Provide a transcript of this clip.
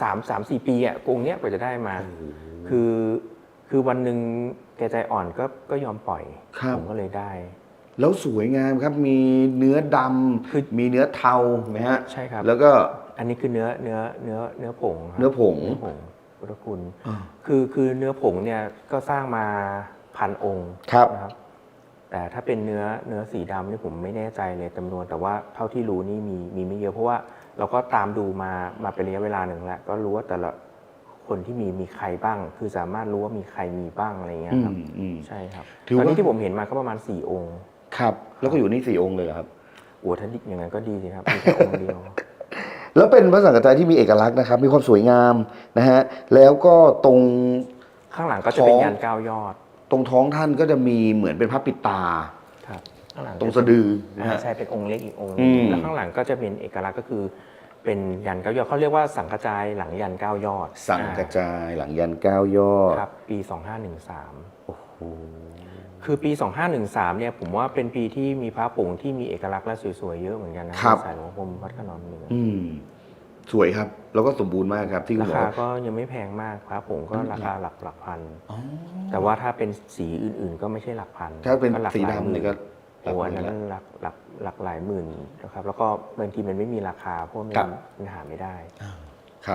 สามสามสี่ปีอะกรงเนี้ยกว่าจะได้มา คือคือวันหนึ่งแกใจอ่อนก็ก็ยอมปล่อย ครับ ผมก็เลยได้ แล้วสวยงามครับมีเนื้อดคือำมีเนื้อเทาไหมฮะใช่ครับ แล้วก็อันนี้คือเนื้อเนื้อเนื้อเนื้อผงครับเนื้อผง เนื้อผงพุทธคุณอ่าคือคือเนื้อผงเนี่ยก็สร้างมาพันองค์ครับ นะครับ แต่ถ้าเป็นเนื้อเนื้อสีดำนี่ผมไม่แน่ใจเลยจำนวนแต่ว่าเท่าที่รู้นี่มีมีไม่เยอะเพราะว่าเราก็ตามดูมามาเป็นระยะเวลาหนึ่งแล้วก็รู้ว่าแต่ละคนที่มีมีใครบ้าง คือสามารถรู้ว่ามีใครมีบ้างอะไรเงี้ยอืครับมอืมใช่ครับถือตอนว่านี้ที่ผมเห็นมาก็ประมาณสี่องค์ ครับ แล้วก็อยู่นี่สี่องค์เลยเหรอครับโอ้ถ้าดิอย่างนั้นก็ดีสิครับมีแค่องค์เดียวแล้วเป็นพระสังฆจายที่มีเอกลักษณ์นะครับ มีความสวยงามนะฮะแล้วก็ตรงข้างหลังก็จะเป็นของยันเก้ายอด ตรงท้องท่านก็จะมีเหมือนเป็นพระปิดตา ครับข้างหลังตรงสะดือนะอ่าฮะ ใช่เป็นองค์เล็กอีกองค์หอืนึ่งมแล้วข้างหลังก็จะเป็นเอกลักษณ์ก็คือ เป็นยันเก้ายอดเขาเรียกว่าสังกจายหลังยันเก้ายอดสังกระจายหลังยันเก้ายอด ครับปี 2513 คือปี 2513 เนี่ยผมว่าเป็นปีที่มีพระผงที่มีเอกลักษณ์และสวยๆเยอะเหมือนกันนะครับในสายหลวงพรหมวัดขนอนเหนือออืม สวยครับ แล้วก็สมบูรณ์มากครับที่คุณราบอกคาว่าก็ยังไม่แพงมากพระผงก็อืมราคาหลักหลักพัน อ๋อ แต่ว่าถ้าเป็นสีอื่นๆ ก็ไม่ใช่หลักพันถ้าเป็นก็หลักสีหลายหดำมื่เนี่ยก็หลัโอ้กหอันมื่นนั้นละหลักหลักหลักหลายหมื่นนะครับ แล้วก็บางทีมันไม่มีราคาเพราะมันครับ มันหาไม่ได้ อ่า